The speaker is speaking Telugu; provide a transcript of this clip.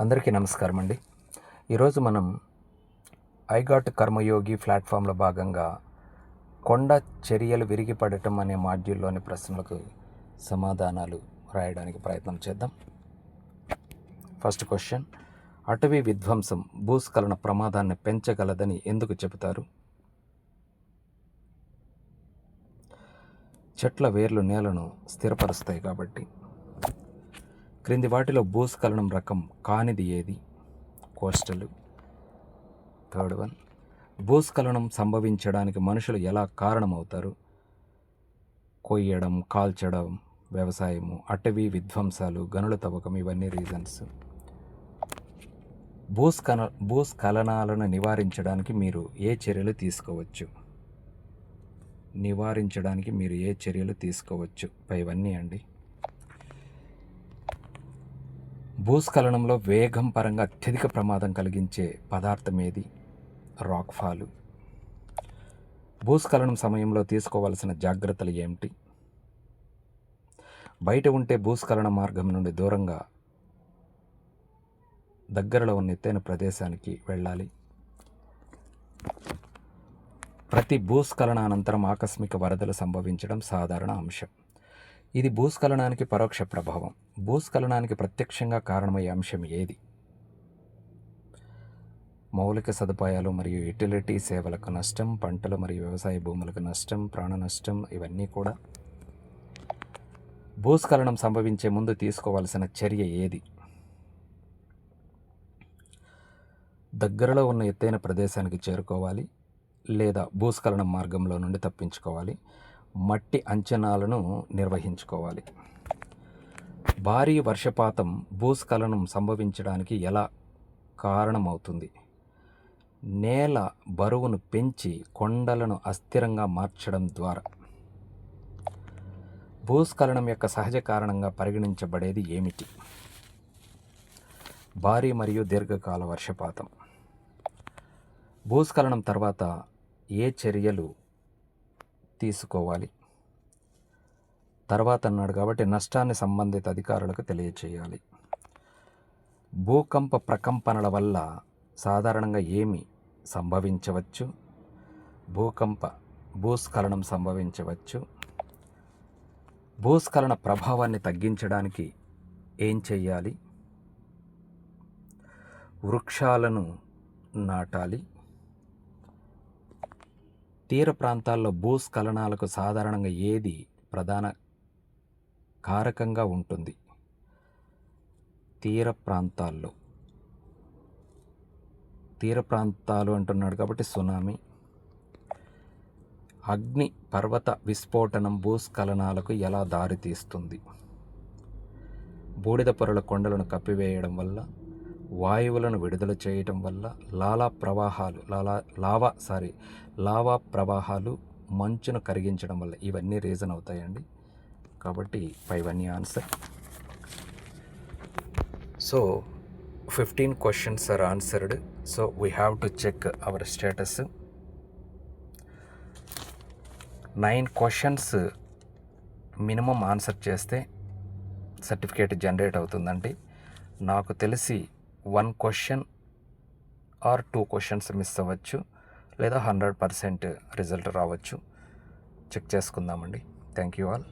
అందరికీ నమస్కారం అండి. ఈరోజు మనం ఐగాట్ కర్మయోగి ప్లాట్ఫామ్లో భాగంగా కొండ చర్యలు విరిగిపడటం అనే మాడ్యూల్లోని ప్రశ్నలకు సమాధానాలు రాయడానికి ప్రయత్నం చేద్దాం. ఫస్ట్ క్వశ్చన్ అటవీ విధ్వంసం భూస్ఖలన ప్రమాదాన్ని పెంచగలదని ఎందుకు చెబుతారు? చెట్ల వేర్లు నేలను స్థిరపరుస్తాయి కాబట్టి. క్రింది వాటిలో భూస్ఖలనం రకం కానిది ఏది? కోస్టలు థర్డ్ వన్ భూస్ఖలనం సంభవించడానికి మనుషులు ఎలా కారణమవుతారు? కొయ్యడం కాల్చడం వ్యవసాయము అటవీ విధ్వంసాలు గనుల తవ్వకం ఇవన్నీ రీజన్స్ భూస్ఖన భూస్ఖలనాలను నివారించడానికి మీరు ఏ చర్యలు తీసుకోవచ్చు? నివారించడానికి మీరు ఏ చర్యలు తీసుకోవచ్చు? ఇవన్నీ అండి. భూస్ఖలనంలో వేగం పరంగా అత్యధిక ప్రమాదం కలిగించే పదార్థం ఏది రాక్ ఫాలు భూస్ఖలనం సమయంలో తీసుకోవాల్సిన జాగ్రత్తలు ఏమిటి? బయట ఉంటే భూస్ఖలన మార్గం నుండి దూరంగా దగ్గరలో ఉన్న ఎత్తైన ప్రదేశానికి వెళ్ళాలి. ప్రతి భూస్ఖలన అనంతరం ఆకస్మిక వరదలు సంభవించడం సాధారణ అంశం. ఇది భూస్ఖలనానికి పరోక్ష ప్రభావం. భూస్ఖలనానికి ప్రత్యక్షంగా కారణమయ్యే అంశం ఏది? మౌలిక సదుపాయాలు మరియు యుటిలిటీ సేవలకు నష్టం పంటలు మరియు వ్యవసాయ భూములకు నష్టం ప్రాణ నష్టం ఇవన్నీ కూడా భూస్ఖలనం సంభవించే ముందు తీసుకోవాల్సిన చర్య ఏది? దగ్గరలో ఉన్న ఎత్తైన ప్రదేశానికి చేరుకోవాలి లేదా భూస్ఖలనం మార్గంలో నుండి తప్పించుకోవాలి మట్టి అంచనాలను నిర్వహించుకోవాలి. భారీ వర్షపాతం భూస్ఖలనం సంభవించడానికి ఎలా కారణమవుతుంది? నేల బరువును పెంచి కొండలను అస్థిరంగా మార్చడం ద్వారా. భూస్ఖలనం యొక్క సహజ కారణంగా పరిగణించబడేది ఏమిటి? భారీ మరియు దీర్ఘకాల వర్షపాతం. భూస్ఖలనం తర్వాత ఏ చర్యలు తీసుకోవాలి? తర్వాత అన్నాడు కాబట్టి నష్టాన్ని సంబంధిత అధికారులకు తెలియచేయాలి. భూకంప ప్రకంపనల వల్ల సాధారణంగా ఏమి సంభవించవచ్చు? భూకంప భూస్ఖలనం సంభవించవచ్చు. భూస్ఖలన ప్రభావాన్ని తగ్గించడానికి ఏం చేయాలి? వృక్షాలను నాటాలి. తీర ప్రాంతాల్లో భూస్ఖలనాలకు సాధారణంగా ఏది ప్రధాన కారకంగా ఉంటుంది. తీర ప్రాంతాల్లో. తీర ప్రాంతాలు అంటున్నాడు కాబట్టి సునామీ. అగ్ని పర్వత విస్ఫోటనం భూస్ఖలనాలకు ఎలా దారితీస్తుంది బూడిద పొరల కొండలను కప్పివేయడం వల్ల వాయువులను విడుదల చేయటం వల్ల లాలా ప్రవాహాలు లాలా లావా సారీ లావా ప్రవాహాలు మంచును కరిగించడం వల్ల ఇవన్నీ రీజన్ అవుతాయండి. కాబట్టి పైవన్నీ answer so fifteen questions are answered so we have to check our status nine questions minimum answer చేస్తే సర్టిఫికేట్ జనరేట్ అవుతుందండి. నాకు తెలిసి one question or two questions miss అవ్వచ్చు లేదా హండ్రెడ్ పర్సెంట్ రిజల్ట్ రావచ్చు. చెక్ చేసుకుందామండి. Thank you all